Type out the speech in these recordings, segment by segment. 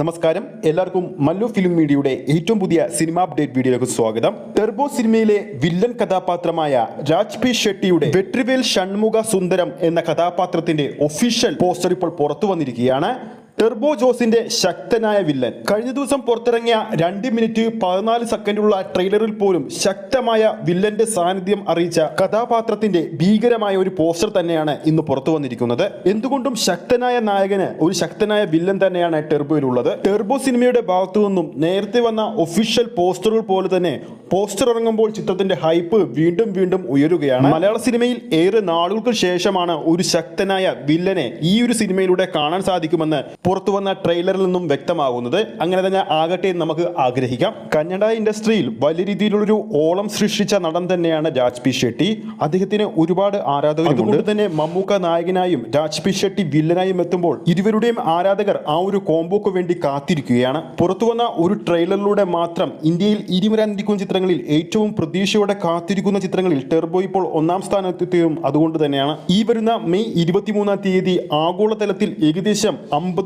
നമസ്കാരം. എല്ലാവർക്കും മല്ലു ഫിലിം മീഡിയയുടെ ഏറ്റവും പുതിയ സിനിമ അപ്ഡേറ്റ് വീഡിയോയിലേക്ക് സ്വാഗതം. ടെർബോ സിനിമയിലെ വില്ലൻ കഥാപാത്രമായ രാജ് പി ഷെട്ടിയുടെ വെട്രിവേൽ ഷൺമുഖ സുന്ദരം എന്ന കഥാപാത്രത്തിന്റെ ഒഫീഷ്യൽ പോസ്റ്റർ ഇപ്പോൾ പുറത്തു വന്നിരിക്കുകയാണ്. ടെർബോ ജോസിന്റെ ശക്തനായ വില്ലൻ. കഴിഞ്ഞ ദിവസം പുറത്തിറങ്ങിയ രണ്ട് മിനിറ്റ് പതിനാല് സെക്കൻഡുള്ള ട്രെയിലറിൽ പോലും ശക്തമായ വില്ലന്റെ സാന്നിധ്യം അറിയിച്ച കഥാപാത്രത്തിന്റെ ഭീകരമായ ഒരു പോസ്റ്റർ തന്നെയാണ് ഇന്ന് പുറത്തു വന്നിരിക്കുന്നത്. എന്തുകൊണ്ടും ശക്തനായ നായകന് ഒരു ശക്തനായ വില്ലൻ തന്നെയാണ് ടെർബോയിലുള്ളത്. ടെർബോ സിനിമയുടെ ഭാഗത്തു നിന്നും നേരത്തെ വന്ന ഒഫീഷ്യൽ പോസ്റ്ററുകൾ പോലെ തന്നെ പോസ്റ്റർ ഇറങ്ങുമ്പോൾ ചിത്രത്തിന്റെ ഹൈപ്പ് വീണ്ടും വീണ്ടും ഉയരുകയാണ്. മലയാള സിനിമയിൽ ഏറെ നാളുകൾക്ക് ശേഷമാണ് ഒരു ശക്തനായ വില്ലനെ ഈ ഒരു സിനിമയിലൂടെ കാണാൻ സാധിക്കുമെന്ന് പുറത്തു വന്ന ട്രെയിലറിൽ നിന്നും വ്യക്തമാകുന്നത്. അങ്ങനെ തന്നെ ആകട്ടെ എന്ന് നമുക്ക് ആഗ്രഹിക്കാം. കന്നഡ ഇൻഡസ്ട്രിയിൽ വലിയ രീതിയിലുള്ളൊരു ഓളം സൃഷ്ടിച്ച നടൻ തന്നെയാണ് രാജ് പി ഷെട്ടി. അദ്ദേഹത്തിന് ഒരുപാട് ആരാധകർ അതുകൊണ്ട് തന്നെ മമ്മൂക്ക നായകനായും രാജ് പി ഷെട്ടി വില്ലനായും എത്തുമ്പോൾ ഇരുവരുടെയും ആരാധകർ ആ ഒരു കോംബോക്ക് വേണ്ടി കാത്തിരിക്കുകയാണ്. പുറത്തു വന്ന ഒരു ട്രെയിലറിലൂടെ മാത്രം ഇന്ത്യയിൽ ഇരുവരാനിരിക്കുന്ന ചിത്രങ്ങളിൽ ഏറ്റവും പ്രതീക്ഷയോടെ കാത്തിരിക്കുന്ന ചിത്രങ്ങളിൽ ടെർബോ ഇപ്പോൾ ഒന്നാം സ്ഥാനത്തെത്തിയതും അതുകൊണ്ട് തന്നെയാണ്. ഈ വരുന്ന മെയ് ഇരുപത്തിമൂന്നാം തീയതി ആഗോളതലത്തിൽ ഏകദേശം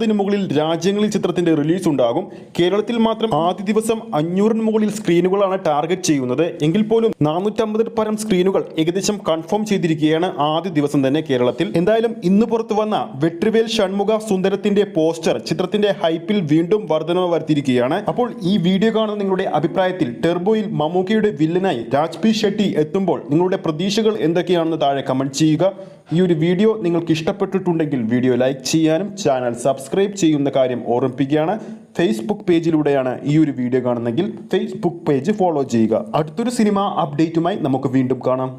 അമ്പതിന് മുകളിൽ രാജ്യങ്ങളിൽ ചിത്രത്തിന്റെ റിലീസ് ഉണ്ടാകും. കേരളത്തിൽ മാത്രം ആദ്യ ദിവസം അഞ്ഞൂറിന് മുകളിൽ സ്ക്രീനുകളാണ് ടാർഗറ്റ് ചെയ്യുന്നത്. എങ്കിൽ പോലും നാനൂറ്റമ്പതിൽ പരം സ്ക്രീനുകൾ ഏകദേശം കൺഫേം ചെയ്തിരിക്കുകയാണ് ആദ്യ ദിവസം തന്നെ കേരളത്തിൽ. എന്തായാലും ഇന്ന് പുറത്തു വന്ന വെട്രിവേൽ ഷൺമുഖ സുന്ദരത്തിന്റെ പോസ്റ്റർ ചിത്രത്തിന്റെ ഹൈപ്പിൽ വീണ്ടും വർധനവ് വരുത്തിയിരിക്കുകയാണ്. അപ്പോൾ ഈ വീഡിയോ കാണുന്ന നിങ്ങളുടെ അഭിപ്രായത്തിൽ ടെർബോയിൽ മമ്മൂക്കയുടെ വില്ലനായി രാജ്പി ഷെട്ടി എത്തുമ്പോൾ നിങ്ങളുടെ പ്രതീക്ഷകൾ എന്തൊക്കെയാണെന്ന് താഴെ കമന്റ് ചെയ്യുക. ഈ ഒരു വീഡിയോ നിങ്ങൾക്ക് ഇഷ്ടപ്പെട്ടിട്ടുണ്ടെങ്കിൽ വീഡിയോ ലൈക്ക് ചെയ്യാനും ചാനൽ സബ്സ്ക്രൈബ് ചെയ്യുന്ന കാര്യം ഓർമ്മിപ്പിക്കുകയാണ്. ഫേസ്ബുക്ക് പേജിലൂടെയാണ് ഈ ഒരു വീഡിയോ കാണുന്നെങ്കിൽ ഫേസ്ബുക്ക് പേജ് ഫോളോ ചെയ്യുക. അടുത്തൊരു സിനിമ അപ്ഡേറ്റുമായി നമുക്ക് വീണ്ടും കാണാം.